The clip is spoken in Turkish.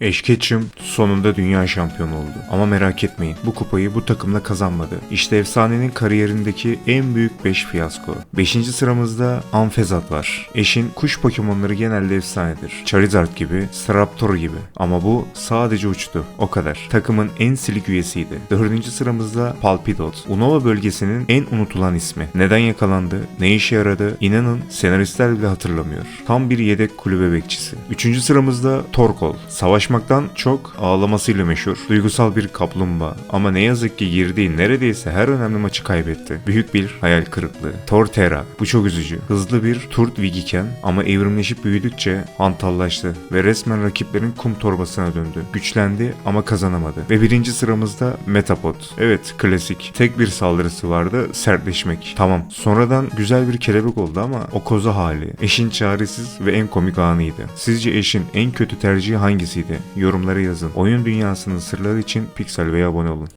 Eşkeçim sonunda dünya şampiyonu oldu. Ama merak etmeyin bu kupayı bu takımla kazanmadı. İşte efsanenin kariyerindeki en büyük 5 fiyasko. 5. sıramızda Anfezat var. Eşin kuş Pokemon'ları genelde efsanedir. Charizard gibi, Staraptor gibi. Ama bu sadece uçtu. O kadar. Takımın en silik üyesiydi. 4. sıramızda Palpidot. Unova bölgesinin en unutulan ismi. Neden yakalandı? Ne işe yaradı? İnanın senaristler bile hatırlamıyor. Tam bir yedek kulübe bekçisi. 3. sıramızda Torkoal. Savaşmaktan çok ağlamasıyla meşhur. Duygusal bir kaplumbağa. Ama ne yazık ki girdiği neredeyse her önemli maçı kaybetti. Büyük bir hayal kırıklığı. Torterra. Bu çok üzücü. Hızlı bir Turtwig iken ama evrimleşip büyüdükçe hantallaştı ve resmen rakiplerin kum torbasına döndü. Güçlendi ama kazanamadı. Ve birinci sıramızda Metapod. Evet klasik. Tek bir saldırısı vardı sertleşmek. Tamam. Sonradan güzel bir kelebek oldu ama o koza hali. Eşin çaresiz ve en komik anıydı. Sizce eşin en kötü tercihi hangisiydi? Yorumlara yazın. Oyun dünyasının sırları için Pixel ve abone olun.